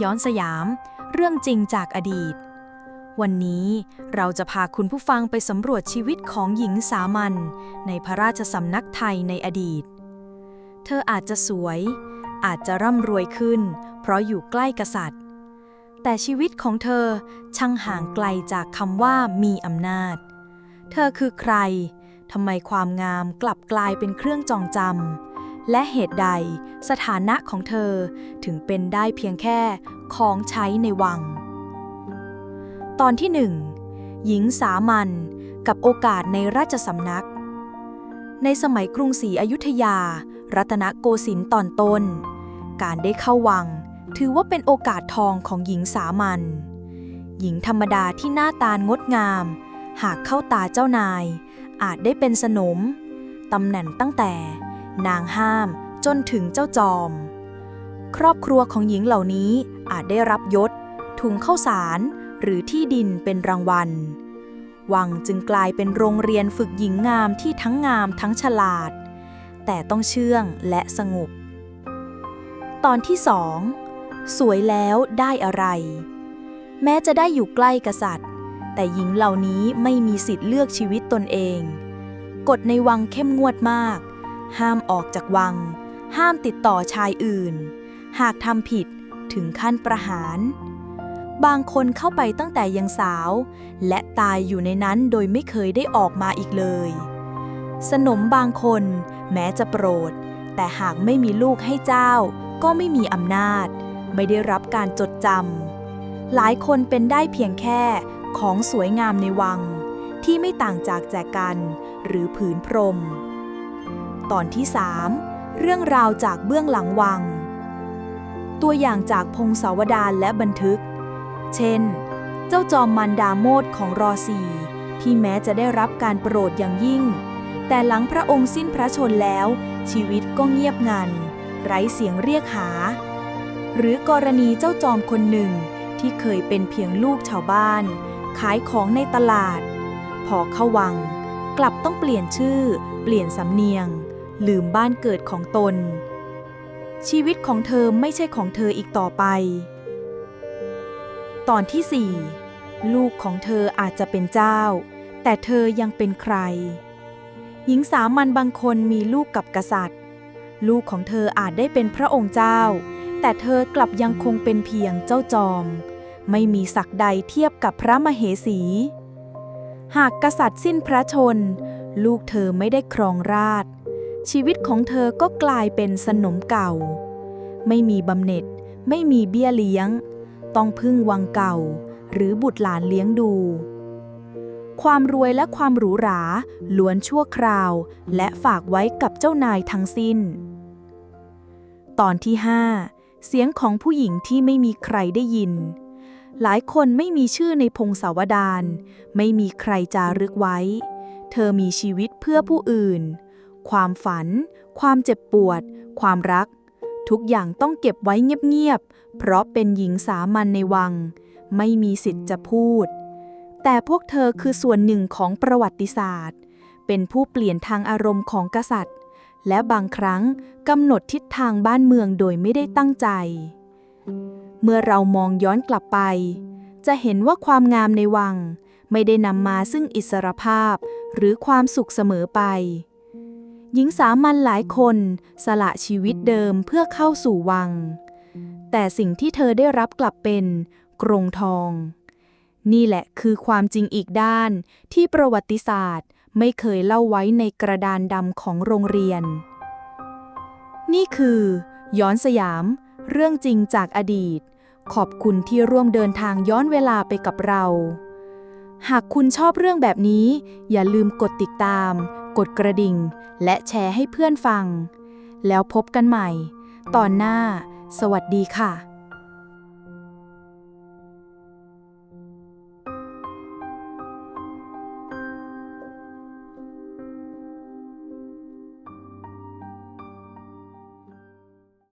ย้อนสยาม เรื่องจริงจากอดีต วันนี้เราจะพาคุณผู้ฟังไปสำรวจชีวิตของหญิงสามัญในพระราชสำนักไทยในอดีต เธออาจจะสวย อาจจะร่ำรวยขึ้น เพราะอยู่ใกล้กษัตริย์ แต่ชีวิตของเธอช่างห่างไกลจากคำว่ามีอำนาจ เธอคือใครทำไมความงามกลับกลายเป็นเครื่องจองจำ และเหตุใดสถานะของเธอถึงเป็นได้เพียงแค่ของใช้ในวัง ตอนที่หนึ่งหญิงสามัญกับโอกาสในราชสำนัก ในสมัยกรุงศรีอยุธยา รัตนโกสินทร์ตอนต้น การได้เข้าวัง ถือว่าเป็นโอกาสทองของหญิงสามัญหญิงธรรมดาที่หน้าตางดงาม หากเข้าตาเจ้านาย อาจได้เป็นสนมตำแหน่งตั้งแต่ นางห้ามจนถึงเจ้าจอม ครอบครัวของหญิงเหล่านี้อาจได้รับยศ ถุงข้าวสาร หรือที่ดินเป็นรางวัล วังจึงกลายเป็นโรงเรียนฝึกหญิงงามที่ทั้งงามทั้งฉลาด แต่ต้องเชื่องและสงบ ตอนที่สองสวยแล้วได้อะไร แม้จะได้อยู่ใกล้กษัตริย์ แต่หญิงเหล่านี้ไม่มีสิทธิ์เลือกชีวิตตนเอง กฎในวังเข้มงวดมาก ห้ามออกจากวัง ห้ามติดต่อชายอื่น หากทำผิดถึงขั้นประหาร บางคนเข้าไปตั้งแต่ยังสาว และตายอยู่ในนั้นโดยไม่เคยได้ออกมาอีกเลย สนมบางคนแม้จะโปรด แต่หากไม่มีลูกให้เจ้า ก็ไม่มีอำนาจ ไม่ได้รับการจดจำหลายคนเป็นได้เพียงแค่ของสวยงามในวัง ที่ไม่ต่างจากแจกันหรือผืนพรม ตอนที่ 3 เรื่องราวจากเบื้องหลังวัง ตัวอย่างจากพงศาวดารและบันทึก เช่น เจ้าจอมมันดาโมดของรอสีที่แม้จะได้รับการโปรดอย่างยิ่ง แต่หลังพระองค์สิ้นพระชนแล้ว ชีวิตก็เงียบงัน ไร้เสียงเรียกหา หรือกรณีเจ้าจอมคนหนึ่งที่เคยเป็นเพียงลูกชาวบ้าน ขายของในตลาด พอเข้าวัง กลับต้องเปลี่ยนชื่อ เปลี่ยนสำเนียง ลืมบ้านเกิดของตน ชีวิตของเธอไม่ใช่ของเธออีกต่อไป ตอนที่4ลูกของเธออาจจะเป็นเจ้า แต่เธอยังเป็นใคร หญิงสามัญบางคนมีลูกกับกษัตริย์ ลูกของเธออาจได้เป็นพระองค์เจ้า แต่เธอกลับยังคงเป็นเพียงเจ้าจอม ไม่มีศักดิ์ใดเทียบกับพระมเหสี หากกษัตริย์สิ้นพระชน ลูกเธอไม่ได้ครองราชย์ ชีวิตของเธอก็กลายเป็นสนมเก่า ไม่มีบำเหน็จ ไม่มีเบี้ยเลี้ยง ต้องพึ่งวังเก่า หรือบุตรหลานเลี้ยงดู ความรวยและความหรูหราล้วนชั่วคราว และฝากไว้กับเจ้านายทั้งสิ้น ตอนที่5เสียงของผู้หญิงที่ไม่มีใครได้ยิน หลายคนไม่มีชื่อในพงศาวดารไม่มีใครจารึกไว้ เธอมีชีวิตเพื่อผู้อื่น ความฝัน ความเจ็บปวด ความรัก ทุกอย่างต้องเก็บไว้เงียบๆ เพราะเป็นหญิงสามัญในวัง ไม่มีสิทธิ์จะพูด แต่พวกเธอคือส่วนหนึ่งของประวัติศาสตร์ เป็นผู้เปลี่ยนทางอารมณ์ของกษัตริย์ และบางครั้งกำหนดทิศทางบ้านเมืองโดยไม่ได้ตั้งใจ เมื่อเรามองย้อนกลับไป จะเห็นว่าความงามในวังไม่ได้นำมาซึ่งอิสรภาพหรือความสุขเสมอไป หญิงสามัญหลายคนสละชีวิตเดิมเพื่อเข้าสู่วัง แต่สิ่งที่เธอได้รับกลับเป็นกรงทอง นี่แหละคือความจริงอีกด้านที่ประวัติศาสตร์ไม่เคยเล่าไว้ในกระดานดำของโรงเรียน นี่คือ ย้อนสยาม เรื่องจริงจากอดีต ขอบคุณที่ร่วมเดินทางย้อนเวลาไปกับเรา หากคุณชอบเรื่องแบบนี้ อย่าลืมกดติดตาม กดกระดิ่ง และแชร์ให้เพื่อนฟัง แล้วพบกันใหม่ ตอนหน้า สวัสดีค่ะ